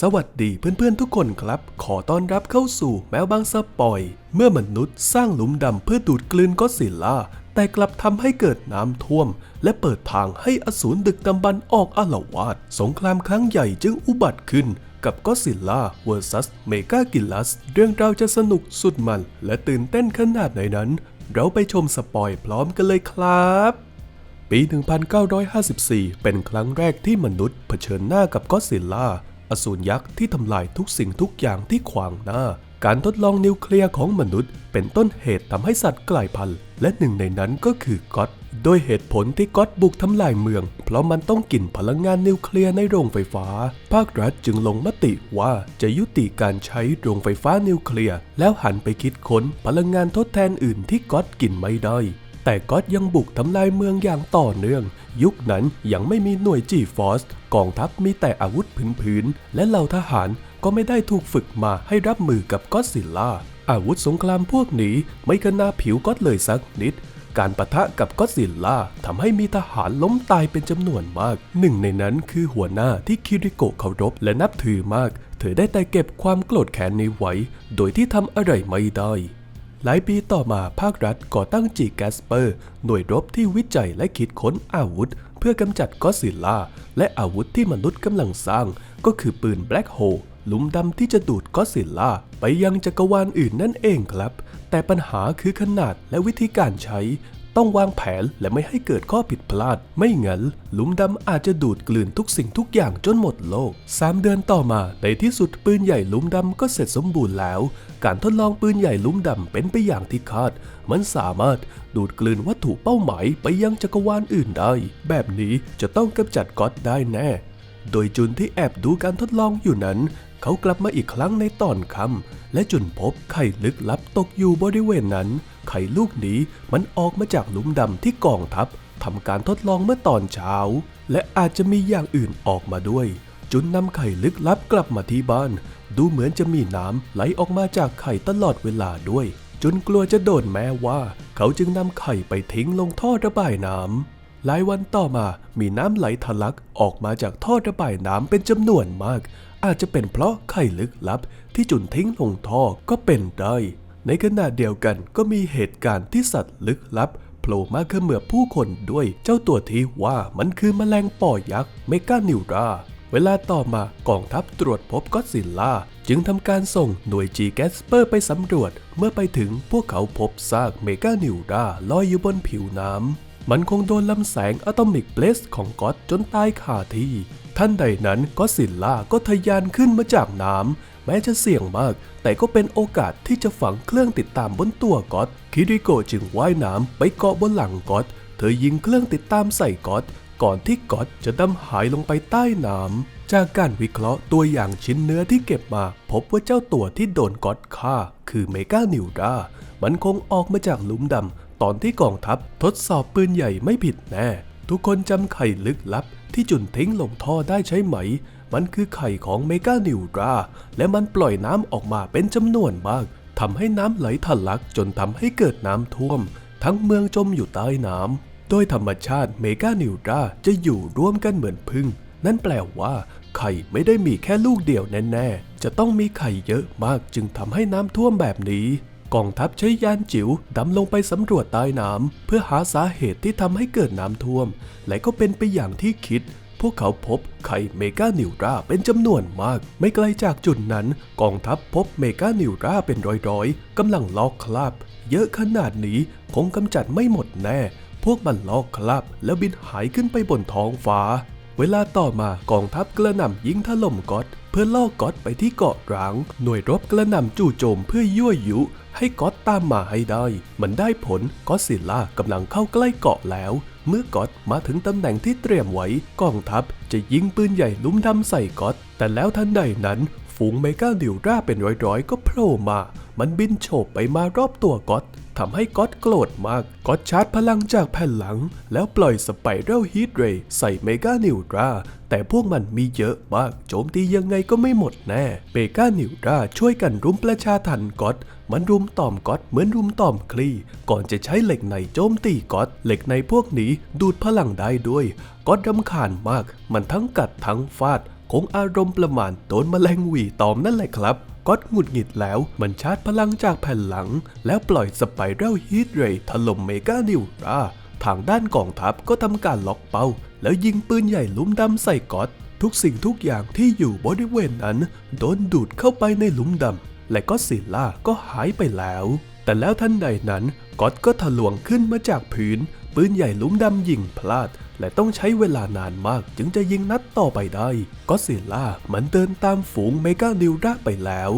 สวัสดีเพื่อนๆทุกคนครับ ขอต้อนรับเข้าสู่แมวบางสปอย เมื่อมนุษย์สร้างหลุมดำเพื่อดูดกลืนก็อสิลล่า แต่กลับทำให้เกิดน้ำท่วม และเปิดทางให้อสูรดึกดำบรรออกอาละวาด สงครามครั้งใหญ่จึงอุบัติขึ้น กับก็อดซิลล่า vs เมกากิลัส เรื่องราวจะสนุกสุดมัน และตื่นเต้นขนาดไหนนั้น เราไปชมสปอยพร้อมกันเลยครับปี 1954 เป็นครั้งแรกที่มนุษย์เผชิญหน้ากับก็อดซิลล่า อสูรยักษ์ที่ทำลายทุกสิ่งทุกอย่างที่ขวางหน้า การทดลองนิวเคลียร์ของมนุษย์ เป็นต้นเหตุทำให้สัตว์กลายพันธุ์ และหนึ่งในนั้นก็คือก็อดโดยเหตุผลที่ก็อดบุกทำลายเมือง เพราะมันต้องกินพลังงานนิวเคลียร์ในโรงไฟฟ้า ภาครัฐจึงลงมติว่าจะยุติการใช้โรงไฟฟ้านิวเคลียร์แล้วหันไปคิดค้นพลังงานทดแทนอื่นที่ก็อดกินไม่ได้ แต่ก็อดยังบุกทำลายเมืองอย่างต่อเนื่อง ยุคนั้นยังไม่มีหน่วยจีฟอสกองทัพมีแต่อาวุธพื้นๆและเหล่าทหารก็ไม่ได้ถูกฝึกมาให้รับมือกับก็อดซิลล่า อาวุธสงครามพวกนี้ไม่กระนาผิวก็อดเลยสักนิด การประทะกับก็อดซิลล่าทำให้มีทหารล้มตายเป็นจำนวนมาก หนึ่งในนั้นคือหัวหน้าที่คิริโกะเคารพและนับถือมาก เธอได้แต่เก็บความโกรธแค้นนี้ไว้ โดยที่ทำอะไรไม่ได้ หลายปีต่อมาภาครัฐก่อตั้งจีแกสเปอร์ หน่วยรบที่วิจัยและคิดค้นอาวุธ เพื่อกำจัดก็อดซิลล่า และอาวุธที่มนุษย์กำลังสร้าง ก็คือปืนแบล็กโฮลหลุมดำที่จะดูดก็อดซิลล่า ไปยังจักรวาลอื่นนั่นเองครับ แต่ปัญหาคือขนาดและวิธีการใช้ ต้องวางแผนและไม่ให้เกิดข้อผิดพลาด ไม่งั้น หลุมดำอาจจะดูดกลืนทุกสิ่งทุกอย่างจนหมดโลก 3 เดือนต่อมาในที่สุดปืนใหญ่หลุมดำก็เสร็จสมบูรณ์แล้ว การทดลองปืนใหญ่หลุมดำเป็นไปอย่างที่คาด มันสามารถดูดกลืนวัตถุเป้าหมายไปยังจักรวาลอื่นได้ แบบนี้จะต้องกำจัดก๊อตได้แน่ โดยจุนที่แอบดูการทดลองอยู่นั้น เขากลับมาอีกครั้งในตอนค่ำและจุนพบไข่ลึกลับตกอยู่บริเวณนั้น ข่ลูกนี้มันออกมาจากหลุมดำที่กองทัพทำการทดลองเมื่อตอนเช้า และอาจจะมีอย่างอื่นออกมาด้วยจุนนำไข่ลึกลับกลับมาที่บ้าน ดูเหมือนจะมีน้ำไหลออกมาจากไข่ตลอดเวลาด้วย จนกลัวจะโดนแม้ว่า เขาจึงนำไข่ไปทิ้งลงท่อระบายน้ำหลายวันต่อมามีน้ำไหลทะลักออกมาจากท่อระบายน้ำเป็นจำนวนมาก อาจจะเป็นเพราะไข่ลึกลับที่จุนทิ้งลงท่อก็เป็นได้ ในขณะเดียวกันก็มีเหตุการณ์ที่สัตว์ลึกลับโผล่มาเขมือบผู้คนด้วยเจ้าตัวที่ว่ามันคือแมลงป่อยักษ์เมกานิวราเวลาต่อมากองทัพตรวจพบก็อดซิลล่า จึงทำการส่งหน่วยจีแกสเปอร์ไปสำรวจ เมื่อไปถึงพวกเขาพบซากเมกานิวราลอยอยู่บนผิวน้ำมันคงโดนลำแสงอะตอมิกเบลสของก็อดจนตายคาที่ ท่านใดนั้นก็อดซิลล่าก็ทะยานขึ้นมาจากน้ำแม้จะเสี่ยงมาก แต่ก็เป็นโอกาสที่จะฝังเครื่องติดตามบนตัวก็อดคิริโกจึงว่ายน้ำไปเกาะบนหลังก็อดเธอยิงเครื่องติดตามใส่ก็อดก่อนที่ก็อดจะดำหายลงไปใต้น้ำจากการวิเคราะห์ตัวอย่างชิ้นเนื้อที่เก็บมา พบว่าเจ้าตัวที่โดนก็อดฆ่า คือเมกานิวดามันคงออกมาจากหลุมดำตอนที่กองทัพทดสอบปืนใหญ่ไม่ผิดแน่ ทุกคนจำไข่ลึกลับ ที่จุนทิ้งลงท่อได้ใช่ไหม มันคือไข่ของเมกานิวดราและมันปล่อยน้ำออกมาเป็นจำนวนมากทำให้น้ำไหลทะลักจนทำให้เกิดน้ำท่วม ทั้งเมืองจมอยู่ใต้น้ำโดยธรรมชาติเมกานิวดราจะอยู่ร่วมกันเหมือนพึ่ง นั่นแปลว่าไข่ไม่ได้มีแค่ลูกเดียวแน่ๆ จะต้องมีไข่เยอะมากจึงทำให้น้ำท่วมแบบนี้ กองทัพใช้ยานจิ๋วดำลงไปสำรวจใต้น้ำเพื่อหาสาเหตุที่ทำให้เกิดน้ำท่วม และก็เป็นไปอย่างที่คิด พวกเขาพบไข่เมกานิวราเป็นจำนวนมาก ไม่ไกลจากจุดนั้น กองทัพพบเมกานิวราเป็นร้อยๆกำลังลอกคราบ เยอะขนาดนี้คงกำจัดไม่หมดแน่ พวกมันลอกคราบแล้วบินหายขึ้นไปบนท้องฟ้า เวลาต่อมากองทัพกระหน่ำยิงถล่มก๊อตเพื่อล่อก๊อตไปที่เกาะร้าง หน่วยรบกระหน่ำจู่โจมเพื่อยั่วยุ ให้ก๊อตตามมาให้ได้ มันได้ผลก็อดซิลล่ากำลังเข้าใกล้เกาะแล้ว เมื่อก๊อตมาถึงตำแหน่งที่เตรียมไว้กองทัพจะยิงปืนใหญ่ลุ้มดำใส่ก๊อตแต่แล้วทันใดนั้น ฝูงเมกาดิวราเป็นร้อยๆ ก็โผล่มา มันบินโฉบไปมารอบตัวก๊อต ทำให้ก๊อตโกรธมาก ก๊อตชาร์จพลังจากแผ่นหลัง แล้วปล่อยสไปเรลฮีทเรย์ใส่เมกานิวราแต่พวกมันมีเยอะมาก โจมตียังไงก็ไม่หมดแน่เมกานิวราช่วยกันรุมประชาทันก๊อต มันรุมตอมก๊อตเหมือนรุมตอมคลี ก่อนจะใช้เหล็กในโจมตีก๊อต เหล็กในพวกนี้ดูดพลังได้ด้วย ก๊อตรำคาญมาก มันทั้งกัดทั้งฟาดคคงอารมณ์ประมาณโดนแมลงหวีตอมนั่นแหละครับ ก็อดหงุดหงิดแล้ว มันชาร์จพลังจากแผ่นหลัง แล้วปล่อยสไปรัลฮีทเรย์ถล่มเมกานิวราทางด้านกองทัพก็ทำการล็อกเป้า แล้วยิงปืนใหญ่ลุ่มดำใส่ก๊อตทุกสิ่งทุกอย่างที่อยู่บริเวณนั้น โดนดูดเข้าไปในหลุมดำและก็ซิลล่าก็หายไปแล้ว แต่แล้วทันใดนั้นก๊อตก็ทะลวงขึ้นมาจากพื้น ปืนใหญ่ลุมดำยิงพลาด และต้องใช้เวลานานมากจึงจะยิงนัดต่อไปได้ก็ซิลล่ามันเดินตามฝูงเมกานิวราไปแล้ว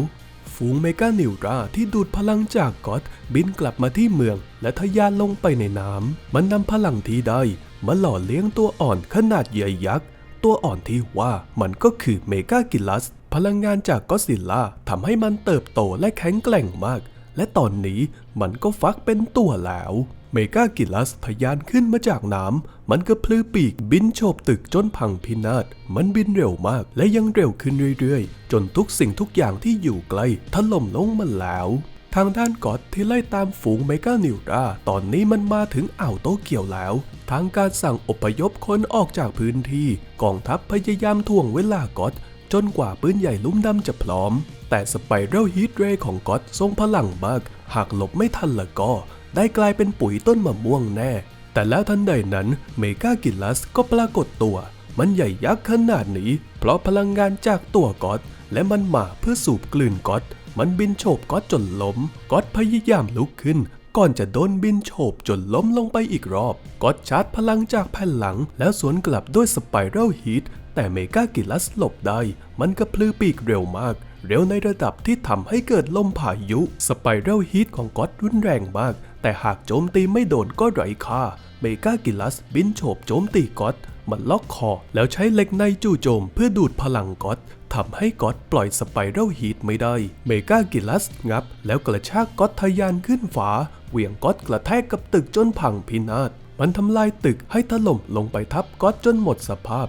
ฝูงเมกานิวราที่ดูดพลังจากก๊อตบินกลับมาที่เมือง และทะยานลงไปในน้ำมันนำพลังที่ได้มาหล่อเลี้ยงตัวอ่อนขนาดใหญ่ยักษ์ตัวอ่อนที่ว่ามันก็คือเมกากิลัส พลังงานจากก็อดซิลล่าทำให้มันเติบโตและแข็งแกร่งมาก และตอนนี้มันก็ฟักเป็นตัวแล้ว เมกากิลัสทะยานขึ้นมาจากน้ำมันก็พลือปีกบินโฉบตึกจนพังพินาศ มันบินเร็วมากและยังเร็วขึ้นเรื่อยๆ จนทุกสิ่งทุกอย่างที่อยู่ใกล้ถล่มลงมาแล้ว ทางด้านกอดที่ไล่ตามฝูงเมกานิวราตอนนี้มันมาถึงอ่าวโตเกียวแล้ว ทางการสั่งอพยพคนออกจากพื้นที่ กองทัพพยายามทวงเวลากอดจนกว่าปืนใหญ่ลุ่มดำจะพร้อม แต่สไปรัลฮีทเรย์ของกอดทรงพลังมาก หากหลบไม่ทันละก็ ได้กลายเป็นปุ๋ยต้นมะม่วงแน่ แต่แล้วทันใดนั้นเมกากิลัสก็ปรากฏตัว มันใหญ่ยักษ์ขนาดนี้ เพราะพลังงานจากตัวก๊อตและมันมาเพื่อสูบกลืนก๊อตมันบินโฉบก๊อตจนล้มก๊อตพยายามลุกขึ้น ก่อนจะโดนบินโฉบจนล้มลงไปอีกรอบก๊อตชาร์จพลังจากแผ่นหลัง แล้วสวนกลับด้วยสไปรัลฮีทแต่เมกากิลัสหลบได้ มันกระพลือปีกเร็วมาก เร็วในระดับที่ทำให้เกิดลมพายุสไปรัลฮีทของก๊อตรุนแรงมาก แต่หากโจมตีไม่โดนก็ไร้ค่า เมกากิลัสบินโฉบโจมตีก๊อตมันล็อกคอแล้วใช้เหล็กในจู่โจมเพื่อดูดพลังก๊อตทำให้ก๊อตปล่อยสไปรัลฮีทไม่ได้ เมกากิลัสงับ แล้วกระชากก๊อตทะยานขึ้นฟ้าเหวี่ยงก๊อตกระแทกกับตึกจนพังพินาศมันทำลายตึกให้ถล่มลงไปทับก๊อตจนหมดสภาพ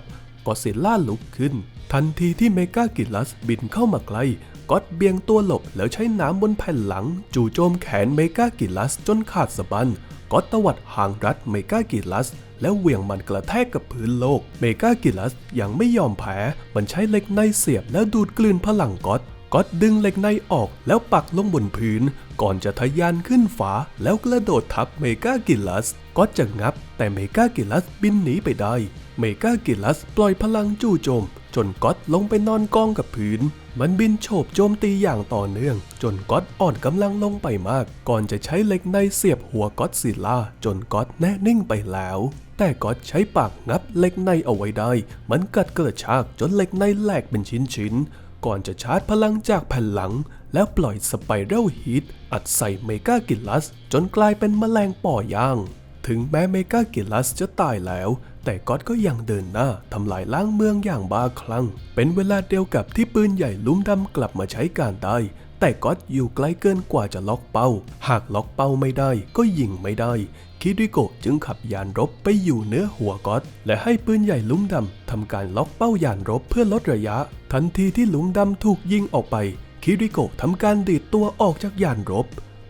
ก็อดซิลล่าลุกขึ้น ทันทีที่เมกากิลัสบินเข้ามาใกล้ก็อดเบี่ยงตัวหลบแล้วใช้น้ำบนแผ่นหลัง จู่โจมแขนเมกากิลัสจนขาดสะบั้นก็อดตวัดหางรัดเมกากิลัสแล้วเหวี่ยงมันกระแทกกับพื้นโลก เมกากิลัสยังไม่ยอมแพ้ มันใช้เหล็กในเสียบแล้วดูดกลืนพลังก๊อตก๊อตดึงเหล็กในออกแล้วปักลงบนพื้น ก่อนจะทะยานขึ้นฟ้าแล้วกระโดดทับเมกากิลัสก๊อตจะงับ แต่เมกากิลัสบินหนีไปได้ เมกากิลัสปล่อยพลังจู่โจม จนก๊อตลงไปนอนกองกับพื้น มันบินโฉบโจมตีอย่างต่อเนื่อง จนก๊อตอ่อนกำลังลงไปมาก ก่อนจะใช้เหล็กในเสียบหัวก๊อตซิล่า จนก๊อตแน่นิ่งไปแล้ว แต่ก๊อตใช้ปากงับเหล็กในเอาไว้ได้ มันกัดกระชากจนเหล็กในแหลกเป็นชิ้นๆ ก่อนจะชาร์จพลังจากแผ่นหลัง แล้วปล่อยสไปรัลฮีทอัดใส่เมกากิลัส จนกลายเป็นแมลงป่อย่าง ถึงแม้เมกากิลัสจะตายแล้ว แต่ก๊อตก็ยังเดินหน้าทำลายล้างเมืองอย่างบ้าคลั่ง เป็นเวลาเดียวกับที่ปืนใหญ่ลุ่มดำกลับมาใช้การได้ แต่ก๊อตอยู่ไกลเกินกว่าจะล็อกเป้า หากล็อกเป้าไม่ได้ก็ยิงไม่ได้ คิริโกะจึงขับยานรบไปอยู่เหนือหัวก๊อตและให้ปืนใหญ่ลุ่มดำทำการล็อกเป้ายานรบเพื่อลดระยะ ทันทีที่ลุ่มดำถูกยิงออกไป คิริโกะทำการดีดตัวออกจากยานรบ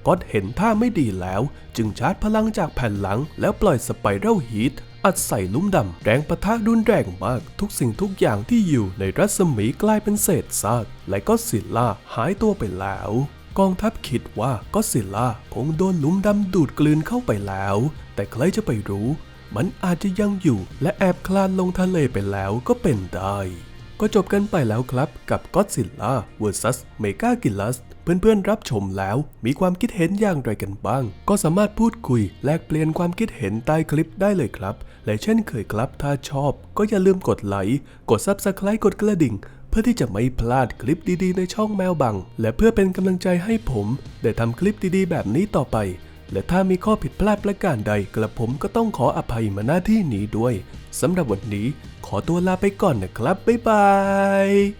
ก็อดเห็นท่าไม่ดีแล้ว จึงชาร์จพลังจากแผ่นหลัง แล้วปล่อยสไปรัลฮีทอัดใส่ลุ่มดำ แรงประทะรุนแรงมาก ทุกสิ่งทุกอย่างที่อยู่ในรัศมีกลายเป็นเศษซาก และก็ซิล่าหายตัวไปแล้วกองทัพคิดว่าก็ซิล่าคงโดนหลุมดำดูดกลืนเข้าไปแล้ว แต่ใครจะไปรู้ มันอาจจะยังอยู่และแอบคลานลงทะเลไปแล้วก็เป็นได้ ก็จบกันไปแล้วครับกับ Godzilla vs Mega g i l l a s เเพื่อนๆรับชมแล้ว มีความคิดเห็นอย่างไรกันบ้าง ก็สามารถพูดคุยแลกเปลี่ยนความคิดเห็นใต้คลิปได้เลยครับ และเช่นเคยครับถ้าชอบ ก็อย่าลืมกดไลค์กด Subscribe กดกระดิ่ง เพื่อที่จะไม่พลาดคลิปดีๆ ในช่องแมวบัง และเพื่อเป็นกำลังใจให้ผมได้ทำคลิปดีๆ แบบนี้ต่อไปและถ้ามีข้อผิดพลาดประการใดกระผมก็ต้องขออภัยมาหน้าที่นี้ด้วย สำหรับวันนี้ขอตัวลาไปก่อนนะครับ บ๊ายบาย